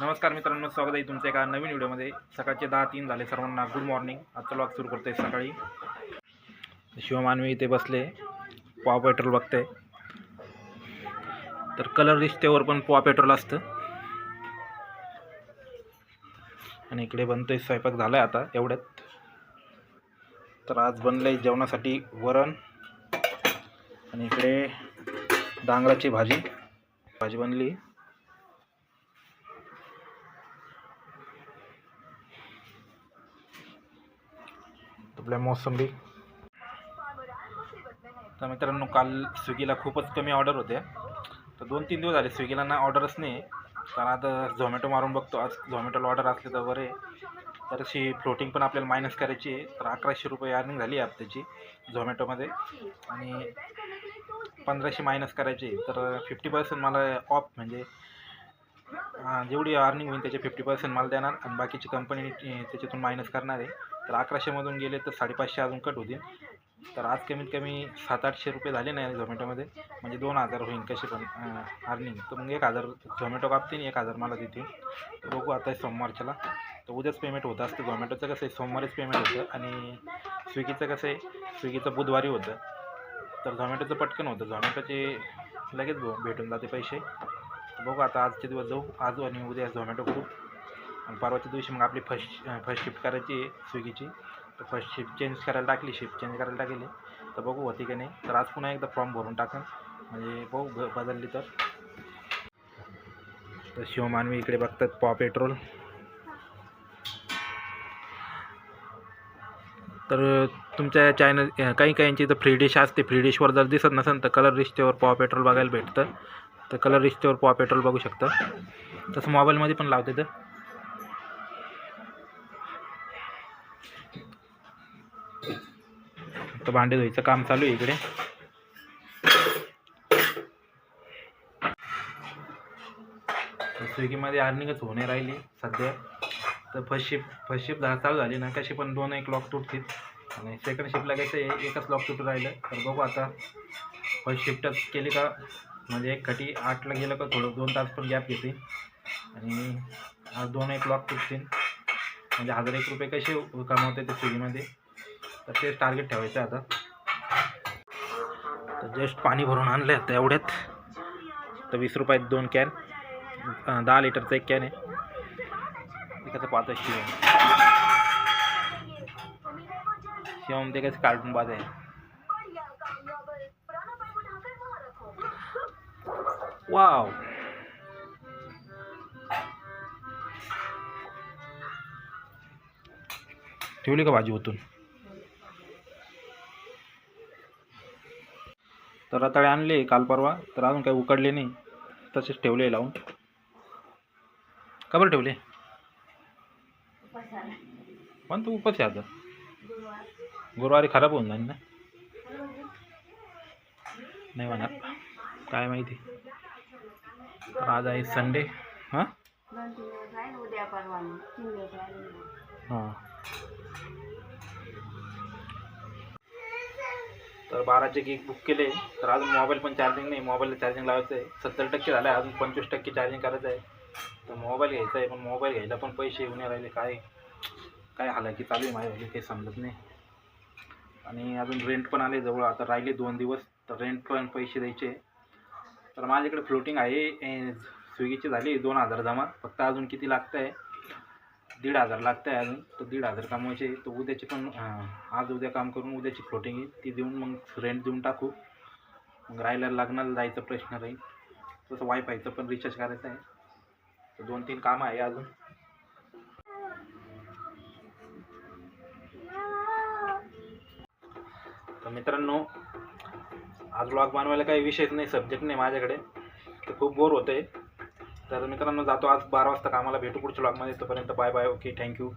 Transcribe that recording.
नमस्कार मित्रांनो स्वागत आहे तुमच्या एका नवीन व्हिडिओमध्ये. सकाळचे दहा तीन झाले सर्वांना गुड मॉर्निंग आजचा लॉग सुरू करतोय सकाळी. शिवमानवी इथे बसले पॉ पेट्रोल बघते. तर कलर रिश्तेवर पण पॉ पेट्रोल असतं. आणि इकडे बनतोय स्वयंपाक झाला आहे आता एवढ्यात. तर आज बनलं आहे जेवणासाठी वरण. आणि इकडे डांगराची भाजी. भाजी बनली. आपल्या मोसंबी. तर मित्रांनो काल स्विगीला खूपच कमी ऑर्डर होत्या तर दोन तीन दिवस झाले स्विगीला ना ऑर्डरच नाही. कारण आता झोमॅटो मारून बघतो. आज झोमॅटोला ऑर्डर असले तर बरे. तर अशी फ्लोटिंग पण आपल्याला मायनस करायची आहे. तर अकराशे रुपये अर्निंग झाली आहे हप्त्याची झोमॅटोमध्ये. आणि पंधराशे मायनस करायची आहे. तर फिफ्टी पर्सेंट मला ऑफ म्हणजे जेवढी अर्निंग होईल त्याचे फिफ्टी पर्सेंट मला देणार आणि बाकीची कंपनी त्याच्यातून मायनस करणार आहे. तर अकराशेमधून गेले तर साडेपाचशे अजून कट होतील. तर आज कमीत कमी सात आठशे रुपये झाले नाही झोमॅटोमध्ये. म्हणजे दोन हजार होईल कसे पण अर्निंग तर मग एक हजार झोमॅटो कापतील एक हजार मला देतील. बघू आता सोमवारच्याला. तर उद्याच पेमेंट होतं असतं. झोमॅटोचं कसं आहे सोमवारीच पेमेंट होतं आणि स्विगीचं कसं आहे स्विगीचं बुधवारी होतं. तर झोमॅटोचं पटकन होतं. झोमॅटोचे लगेच भेटून जाते पैसे. बघू आता आजचे दिवस जाऊ. आज आणि उद्या झोमॅटो करू. आणि परवाच्या दिवशी मग आपली फर्स्ट फर्स्ट शिफ्ट करायची आहे स्विगीची तर फर्स्ट शिफ्ट चेंज करायला टाकली शिफ्ट चेंज करायला टाकली. तर बघू होती की नाही. तर आज पुन्हा एकदा फॉर्म भरून टाकन. म्हणजे बघू बदलली तर. तर शिवमानवी इकडे बघतात पॉ पेट्रोल. तर तुमच्या चॅनल काही काहींची तर फ्री डिश असते. फ्री डिशवर जर दिसत नसेल तर कलर रिश्तेवर पॉ पेट्रोल बघायला भेटतं. तर कलर रिश्तेवर पॉ पेट्रोल बघू शकता. तसं मोबाईलमध्ये पण लावते तर भांडे धुईचं काम चालू आहे इकडे. तर स्विगीमध्ये अर्निंगच होणे राहिली सध्या. तर फर्स्ट शिफ्ट फर्स्ट शिफ्ट दहा चालू झाली ना कशी पण दोन एक लॉक तुटतील. आणि सेकंड शिफ्टला कसं आहे एकच लॉक तुटून राहिलं. तर बघू आता फर्स्ट शिफ्टच केली का? म्हणजे एक खटी आठला गेलं का थोडं दोन तास पण गॅप घेते. आणि आज दोन एक लॉक तुटतील. म्हणजे हजार एक रुपये कसे कमावते ते स्विगीमध्ये तर तेच टार्गेट ठेवायचं आहे आता. तर जस्ट पाणी भरून आणलं आहे आता एवढ्यात. तर वीस रुपयात दोन कॅन दहा लिटरचा एक कॅन आहे. एकाचं पाच शिवम शिवम ते कसं कार्टून बाज आहे वाव ठेवली का भाजी ओतून? तर रताळे आणले काल परवा तर अजून काही उकडले नाही. तसेच ठेवले लावून. का बरं ठेवले? पण तू उपच आहे आता. गुरुवारी खराब होऊन जाईल ना. नाही म्हणा काय माहिती. तर आज आहे संडे. हां? हां. तर बाराचे केक बुक केले. तर अजून मोबाईल पण चार्जिंग नाही. मोबाईलला चार्जिंग लावायचं आहे. सत्तर टक्के झालं आहे. अजून पंचवीस टक्के चार्जिंग करायचं आहे. तर मोबाईल घ्यायचा आहे. पण मोबाईल घ्यायला पण पैसे येऊन राहिले. काय काय हालाकी चालू आहे माझ्या काही समजत नाही. आणि अजून रेंट पण आले जवळ. आता राहिले दोन दिवस. तर रेंट पण पैसे द्यायचे. तर माझ्याकडे फ्लोटिंग आहे. स्विगीची झाली दोन हजार जमा. फक्त अजून किती लागतं आहे दीड हजार लागतं आहे अजून. तर दीड हजार कमवायचे. तर उद्याची पण आज उद्या काम करून उद्याची फ्लोटिंग येईल ती देऊन मग रेंट देऊन टाकू. मग राहायला लग्नाला जायचा प्रश्न राहील तसं वायफायचं पण रिचार्ज करायचं आहे. तर दोन तीन कामं आहे अजून. तर मित्रांनो आज ब्लॉग बनवायला काही विषयच नाही सब्जेक्ट नाही माझ्याकडे. तर खूप बोर होतं आहे तर मित्रांनो जातो आज बारा वाजता कामाला भेटू पुढच्या ब्लॉगमध्ये तोपर्यंत बाय बाय ओके थँक्यू